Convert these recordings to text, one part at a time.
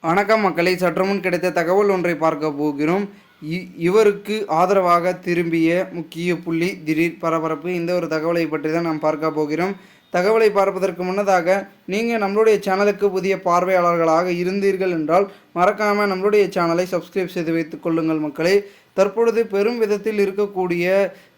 வணக்கம் மக்களை சற்றுமுன் கிடைத்த தகவல் ஒன்றை பார்க்க போகிறோம். இ- இவருக்கு ஆதரவாக திரும்பிய முக்கிய புள்ளி திடீர் பரபரப்பு. இந்த ஒரு தகவலை பற்றி தான் நாம் பார்க்க போகிறோம். தகவலை பார்ப்பதற்கு முன்னதாக நீங்கள் நம்மளுடைய சேனலுக்கு புதிய பார்வையாளர்களாக இருந்தீர்கள் என்றால் மறக்காமல் நம்மளுடைய சேனலை சப்ஸ்கிரைப் செய்து வைத்துக் கொள்ளுங்கள் மக்களே. தற்பொழுது பெரும் விதத்தில் இருக்கக்கூடிய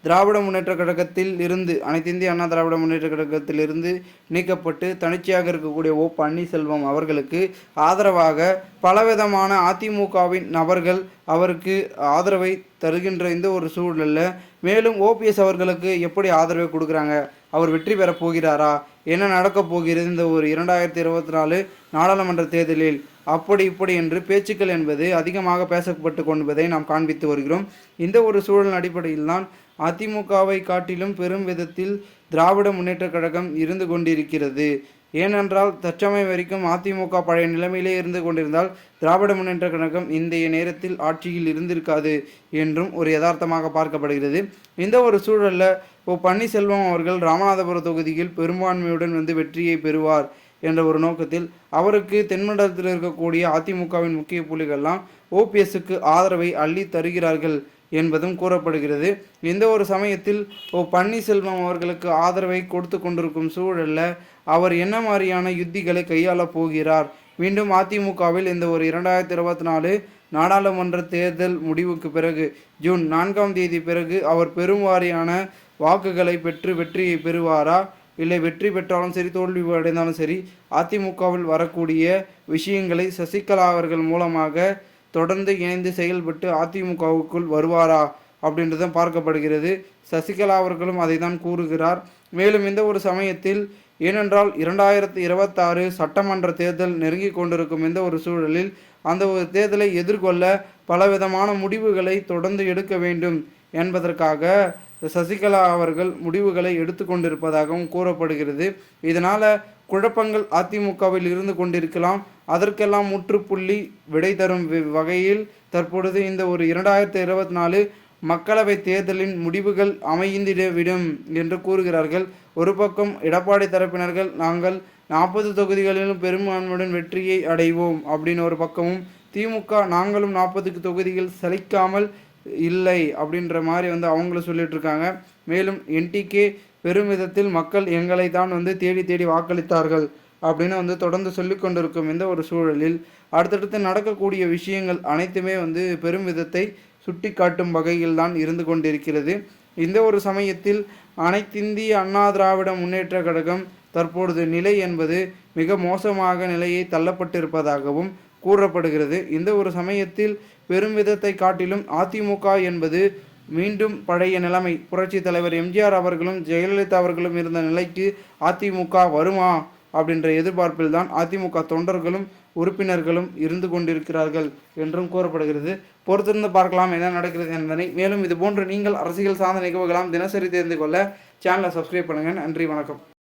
திராவிட முன்னேற்ற கழகத்தில் இருந்து அனைத்து இந்திய அண்ணா திராவிட முன்னேற்ற கழகத்தில் இருந்து நீக்கப்பட்டு தனிச்சையாக இருக்கக்கூடிய ஓ பன்னீர்செல்வம் அவர்களுக்கு ஆதரவாக பலவிதமான அதிமுகவின் நபர்கள் அவருக்கு ஆதரவை தருகின்ற இந்த ஒரு சூழலில் மேலும் ஓபிஎஸ் அவர்களுக்கு எப்படி ஆதரவை கொடுக்குறாங்க? அவர் வெற்றி பெறப் போகிறாரா? என்ன நடக்கப் போகிறது இந்த ஒரு இரண்டாயிரத்தி இருபத்தி நாலு நாடாளுமன்ற தேர்தலில்? அப்படி இப்படி என்று பேச்சுக்கள் என்பது அதிகமாக பேசப்பட்டு கொண்டதை நாம் காண்பித்து வருகிறோம். இந்த ஒரு சூழல் அடிப்படையில் தான் அதிமுகவை காட்டிலும் பெரும் விதத்தில் திராவிட முன்னேற்றக் கழகம் இருந்து கொண்டிருக்கிறது. ஏனென்றால் தற்சமயம் வரைக்கும் அதிமுக பழைய நிலைமையிலே இருந்து கொண்டிருந்தால் திராவிட முன்னேற்ற கழகம் இன்றைய நேரத்தில் ஆட்சியில் இருந்திருக்காது என்றும் ஒரு யதார்த்தமாக பார்க்கப்படுகிறது. இந்த ஒரு சூழலில் ஓ பன்னீர்செல்வம் அவர்கள் ராமநாதபுரம் தொகுதியில் பெரும்பான்மையுடன் வந்து வெற்றியை பெறுவார் என்ற ஒரு நோக்கத்தில் அவருக்கு தென்மண்டலத்தில் இருக்கக்கூடிய அதிமுகவின் முக்கிய புள்ளிகள்லாம் ஓபிஎஸ்க்கு ஆதரவை அள்ளி தருகிறார்கள் என்பதும் கூறப்படுகிறது. இந்த ஒரு சமயத்தில் ஓ பன்னீர்செல்வம் அவர்களுக்கு ஆதரவை கொடுத்து கொண்டிருக்கும் சூழலில் அவர் என்ன மாதிரியான யுத்திகளை கையாளப் போகிறார்? மீண்டும் அதிமுகவில் இந்த ஒரு இரண்டாயிரத்தி இருபத்தி நாலு நாடாளுமன்ற தேர்தல் முடிவுக்கு பிறகு ஜூன் நான்காம் தேதி பிறகு அவர் பெருவாரியான வாக்குகளை பெற்று வெற்றியை பெறுவாரா? இல்லை வெற்றி பெற்றாலும் சரி தோல்வி அடைந்தாலும் சரி அதிமுகவில் வரக்கூடிய விஷயங்களை சசிகலா அவர்கள் மூலமாக தொடர்ந்து இணைந்து செயல்பட்டு அதிமுகவுக்குள் வருவாரா அப்படின்றதும் பார்க்கப்படுகிறது. சசிகலா அவர்களும் அதை தான் கூறுகிறார். மேலும் இந்த ஒரு சமயத்தில் ஏனென்றால் இரண்டாயிரத்தி இருபத்தாறு சட்டமன்ற தேர்தல் நெருங்கி கொண்டிருக்கும் இந்த ஒரு சூழலில் அந்த ஒரு தேர்தலை எதிர்கொள்ள பலவிதமான முடிவுகளை தொடர்ந்து எடுக்க வேண்டும் என்பதற்காக சசிகலா அவர்கள் முடிவுகளை எடுத்துக்கொண்டிருப்பதாகவும் கூறப்படுகிறது. இதனால் குழப்பங்கள் அதிமுகவில் இருந்து கொண்டிருக்கலாம். அதற்கெல்லாம் முற்றுப்புள்ளி விடை தரும் வகையில் தற்பொழுது இந்த ஒரு இரண்டாயிரத்தி இருபத்தி நாலு மக்களவை தேர்தலின் முடிவுகள் அமைந்திடவிடும் என்று கூறுகிறார்கள். ஒரு பக்கம் எடப்பாடி தரப்பினர்கள் நாங்கள் நாற்பது தொகுதிகளிலும் பெரும்பான்மையுடன் வெற்றியை அடைவோம் அப்படின்னு ஒரு பக்கமும் திமுக நாங்களும் நாற்பதுக்கு தொகுதிகள் சலிக்காமல் இல்லை அப்படின்ற மாதிரி வந்து அவங்களும் சொல்லிட்டு இருக்காங்க மேலும் என்டிகே பெருமிதத்தில் மக்கள் எங்களை தான் வந்து தேடி தேடி வாக்களித்தார்கள் அப்படின்னு வந்து தொடர்ந்து சொல்லி கொண்டிருக்கும் இந்த ஒரு சூழலில் அடுத்தடுத்து நடக்கக்கூடிய விஷயங்கள் அனைத்துமே வந்து பெரும் விதத்தை சுட்டி காட்டும் வகையில் தான் இருந்து கொண்டிருக்கிறது. இந்த ஒரு சமயத்தில் அனைத்திந்திய அண்ணா திராவிட முன்னேற்ற கழகம் தற்பொழுது நிலை என்பது மிக மோசமாக நிலையை தள்ளப்பட்டிருப்பதாகவும் கூறப்படுகிறது. இந்த ஒரு சமயத்தில் பெரும் விதத்தை காட்டிலும் அதிமுக என்பது மீண்டும் பழைய நிலைமை. புரட்சி தலைவர் எம்ஜிஆர் அவர்களும் ஜெயலலிதா அவர்களும் இருந்த நிலைக்கு அதிமுக வருமா? அப்படின்ற எதிர்பார்ப்பில் தான் அதிமுக தொண்டர்களும் உறுப்பினர்களும் இருந்து கொண்டிருக்கிறார்கள் என்றும் கூறப்படுகிறது. பொறுத்திருந்து பார்க்கலாம் என்ன நடக்கிறது என்பதை. மேலும் இது போன்று நீங்கள் அரசியல் சார்ந்த நிகழ்வுகளாம் தினசரி தெரிந்து கொள்ள சேனலை சப்ஸ்கிரைப் பண்ணுங்கள் நன்றி வணக்கம்.